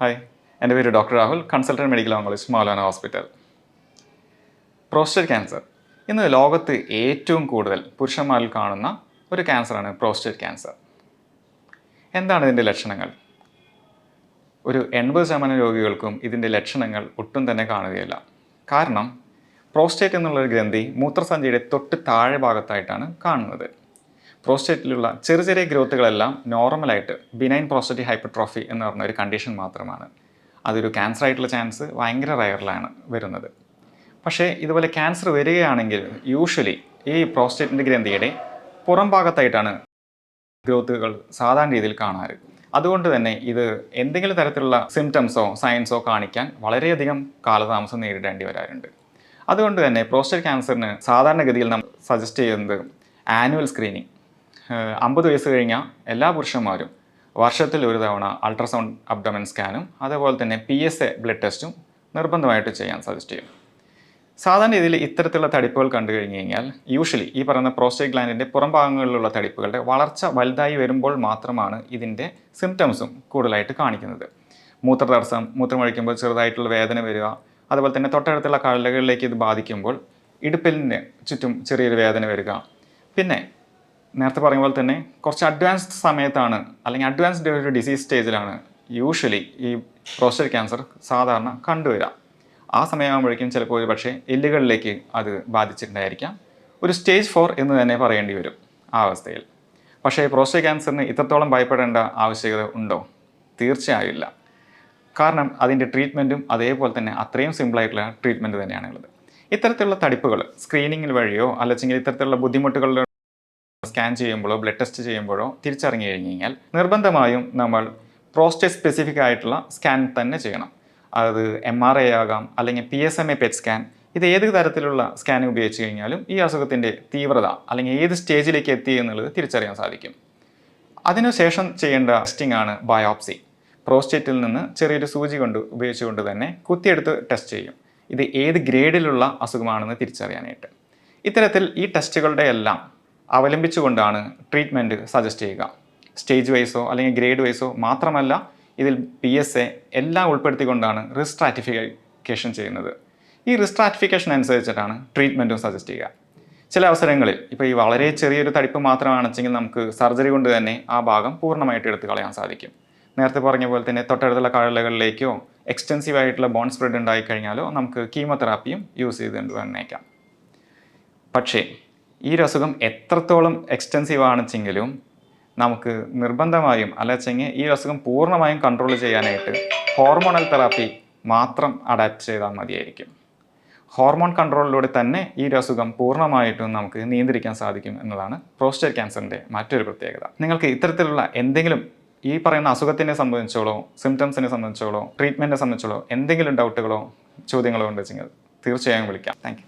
Hi എന്റെ പേര് doctor Rahul consultant medical oncologist Moulana hospital. Prostate cancer ഇന്ന് ലോകത്ത് ഏറ്റവും കൂടുതൽ പുരുഷന്മാരിൽ കാണുന്ന ഒരു ക്യാൻസറാണ് പ്രോസ്റ്റേറ്റ് ക്യാൻസർ എന്താണ് ഇതിന്റെ ലക്ഷണങ്ങൾ? ഒരു എൺപത് ശതമാനം രോഗികൾക്കും ഇതിന്റെ ലക്ഷണങ്ങൾ ഒട്ടും തന്നെ കാണുകയില്ല. കാരണം പ്രോസ്റ്റേറ്റ് എന്നുള്ളൊരു ഗ്രന്ഥി മൂത്രസഞ്ചിയുടെ തൊട്ട് താഴെ ഭാഗത്തായിട്ടാണ് കാണുന്നത്. പ്രോസ്റ്റേറ്റിലുള്ള ചെറിയ ചെറിയ ഗ്രോത്തുകളെല്ലാം നോർമലായിട്ട് ബിനൈൻ പ്രോസ്റ്റേറ്റ് ഹൈപ്പർട്രോഫി എന്ന് പറഞ്ഞ ഒരു കണ്ടീഷൻ മാത്രമാണ്. അതൊരു ക്യാൻസർ ആയിട്ടുള്ള ചാൻസ് ഭയങ്കര റയറിലാണ് വരുന്നത്. പക്ഷേ ഇതുപോലെ ക്യാൻസർ വരികയാണെങ്കിൽ യൂഷ്വലി ഈ പ്രോസ്റ്റേറ്റിന്റെ ഗ്രന്ഥിയുടെ പുറം ഭാഗത്തായിട്ടാണ് ഗ്രോത്തുകൾ സാധാരണ രീതിയിൽ കാണാറ്. അതുകൊണ്ട് തന്നെ ഇത് എന്തെങ്കിലും തരത്തിലുള്ള സിംറ്റംസോ സയൻസോ കാണിക്കാൻ വളരെയധികം കാലതാമസം നേരിടേണ്ടി വരാറുണ്ട്. അതുകൊണ്ട് തന്നെ പ്രോസ്റ്റേറ്റ് ക്യാൻസറിന് സാധാരണഗതിയിൽ നമ്മൾ സജസ്റ്റ് ചെയ്യുന്നത് ആനുവൽ സ്ക്രീനിങ് അമ്പത് വയസ്സ് കഴിഞ്ഞ എല്ലാ പുരുഷന്മാരും വർഷത്തിൽ ഒരു തവണ അൾട്രാസൗണ്ട് അബ്ഡമൻ സ്കാനും അതേപോലെ തന്നെ പി എസ് എ ബ്ലഡ് ടെസ്റ്റും നിർബന്ധമായിട്ട് ചെയ്യാൻ സജസ്റ്റ് ചെയ്യും. സാധാരണ രീതിയിൽ ഇത്തരത്തിലുള്ള തടിപ്പുകൾ കണ്ടു കഴിഞ്ഞു കഴിഞ്ഞാൽ യൂഷ്വലി ഈ പറയുന്ന പ്രോസ്റ്റേറ്റ് ഗ്ലാൻഡിന്റെ പുറം ഭാഗങ്ങളിലുള്ള തടിപ്പുകളുടെ വളർച്ച വലുതായി വരുമ്പോൾ മാത്രമാണ് ഇതിന്റെ സിംറ്റംസും കൂടുതലായിട്ട് കാണിക്കുന്നത്. മൂത്രതടസ്സം മൂത്രമൊഴിക്കുമ്പോൾ ചെറുതായിട്ടുള്ള വേദന വരിക അതുപോലെ തന്നെ തൊട്ടടുത്തുള്ള കഴലുകളിലേക്ക് ഇത് ബാധിക്കുമ്പോൾ ഇടുപ്പിലിന് ചുറ്റും ചെറിയൊരു വേദന വരിക. പിന്നെ നേരത്തെ പറഞ്ഞ പോലെ തന്നെ കുറച്ച് അഡ്വാൻസ്ഡ് സമയത്താണ് അല്ലെങ്കിൽ അഡ്വാൻസ്ഡ് ഒരു ഡിസീസ് സ്റ്റേജിലാണ് യൂഷ്വലി ഈ പ്രോസ്റ്റേറ്റ് ക്യാൻസർ സാധാരണ കണ്ടുവരിക. ആ സമയമാകുമ്പോഴേക്കും ചിലപ്പോൾ ഒരു പക്ഷേ എല്ലുകളിലേക്ക് അത് ബാധിച്ചിട്ടുണ്ടായിരിക്കാം. ഒരു സ്റ്റേജ് ഫോർ എന്ന് തന്നെ പറയേണ്ടി വരും ആ അവസ്ഥയിൽ. പക്ഷേ പ്രോസ്റ്റേറ്റ് ക്യാൻസറിന് ഇത്രത്തോളം ഭയപ്പെടേണ്ട ആവശ്യകത ഉണ്ടോ? തീർച്ചയായും ഇല്ല. കാരണം അതിന്റെ ട്രീറ്റ്മെന്റും അതേപോലെ തന്നെ അത്രയും സിമ്പിളായിട്ടുള്ള ട്രീറ്റ്മെന്റ് തന്നെയാണുള്ളത് ഇത്തരത്തിലുള്ള തടിപ്പുകൾ സ്ക്രീനിങ്ങിൽ വഴിയോ അല്ലെങ്കിൽ ഇത്തരത്തിലുള്ള ബുദ്ധിമുട്ടുകളുടെ സ്കാൻ ചെയ്യുമ്പോഴോ ബ്ലഡ് ടെസ്റ്റ് ചെയ്യുമ്പോഴോ തിരിച്ചറിഞ്ഞു കഴിഞ്ഞ് കഴിഞ്ഞാൽ നിർബന്ധമായും നമ്മൾ പ്രോസ്റ്റേറ്റ് സ്പെസിഫിക് ആയിട്ടുള്ള സ്കാൻ തന്നെ ചെയ്യണം. അത് എം ആർ ഐ ആകാം അല്ലെങ്കിൽ P S M A PET scan ഇത് ഏത് തരത്തിലുള്ള സ്കാൻ ഉപയോഗിച്ച് കഴിഞ്ഞാലും ഈ അസുഖത്തിന്റെ തീവ്രത അല്ലെങ്കിൽ ഏത് സ്റ്റേജിലേക്ക് എത്തി എന്നുള്ളത് തിരിച്ചറിയാൻ സാധിക്കും. അതിനുശേഷം ചെയ്യേണ്ട ടെസ്റ്റിംഗ് ആണ് ബയോപ്സി പ്രോസ്റ്റേറ്റിൽ നിന്ന് ചെറിയൊരു സൂചി കൊണ്ട് ഉപയോഗിച്ചുകൊണ്ട് തന്നെ കുത്തിയെടുത്ത് ടെസ്റ്റ് ചെയ്യും. ഇത് ഏത് ഗ്രേഡിലുള്ള അസുഖമാണെന്ന് തിരിച്ചറിയാനായിട്ട്. ഇത്തരത്തിൽ ഈ ടെസ്റ്റുകളുടെ എല്ലാം അവലംബിച്ചുകൊണ്ടാണ് ട്രീറ്റ്മെന്റ് സജസ്റ്റ് ചെയ്യുക. സ്റ്റേജ് വൈസോ അല്ലെങ്കിൽ ഗ്രേഡ് വൈസോ മാത്രമല്ല ഇതിൽ പി എസ് എ എല്ലാം ഉൾപ്പെടുത്തിക്കൊണ്ടാണ് റിസ്ട്രാറ്റിഫിക്കേഷൻ ചെയ്യുന്നത്. ഈ റിസ്ട്രാറ്റിഫിക്കേഷൻ അനുസരിച്ചിട്ടാണ് ട്രീറ്റ്മെന്റും സജസ്റ്റ് ചെയ്യുക. ചില അവസരങ്ങളിൽ ഇപ്പോൾ ഈ വളരെ ചെറിയൊരു തടിപ്പ് മാത്രമാണെച്ചെങ്കിൽ നമുക്ക് സർജറി കൊണ്ട് തന്നെ ആ ഭാഗം പൂർണമായിട്ട് എടുത്തു കളയാൻ സാധിക്കും. നേരത്തെ പറഞ്ഞ പോലെ തന്നെ തൊട്ടടുത്തുള്ള കഴലുകളിലേക്കോ എക്സ്റ്റെൻസീവ് ആയിട്ടുള്ള ബോൺ സ്പ്രെഡ് ഉണ്ടായിക്കഴിഞ്ഞാലോ നമുക്ക് കീമോതെറാപ്പിയും യൂസ് ചെയ്തുകൊണ്ട് വന്നേക്കാം പക്ഷേ ഈ ഒരു എത്രത്തോളം എക്സ്റ്റെൻസീവ് ആണെച്ചെങ്കിലും നമുക്ക് നിർബന്ധമായും അല്ലെങ്കിൽ ഈ അസുഖം പൂർണമായും കൺട്രോൾ ചെയ്യാനായിട്ട് ഹോർമോണൽ തെറാപ്പി മാത്രം അഡാപ്റ്റ് ചെയ്താൽ മതിയായിരിക്കും. ഹോർമോൺ കൺട്രോളിലൂടെ തന്നെ ഈ ഒരു അസുഖം പൂർണമായിട്ടും നമുക്ക് നിയന്ത്രിക്കാൻ സാധിക്കും എന്നതാണ് പ്രോസ്റ്റേറ്റ് ക്യാൻസറിന്റെ മറ്റൊരു പ്രത്യേകത. നിങ്ങൾക്ക് ഇത്തരത്തിലുള്ള എന്തെങ്കിലും ഈ പറയുന്ന അസുഖത്തിനെ സംബന്ധിച്ചോളോ സിംറ്റംസിനെ സംബന്ധിച്ചോളോ ട്രീറ്റ്മെന്റിനെ സംബന്ധിച്ചോളോ എന്തെങ്കിലും ഡൗട്ടുകളോ ചോദ്യങ്ങളോ ഉണ്ടെങ്കിൽ തീർച്ചയായും വിളിക്കാം. താങ്ക്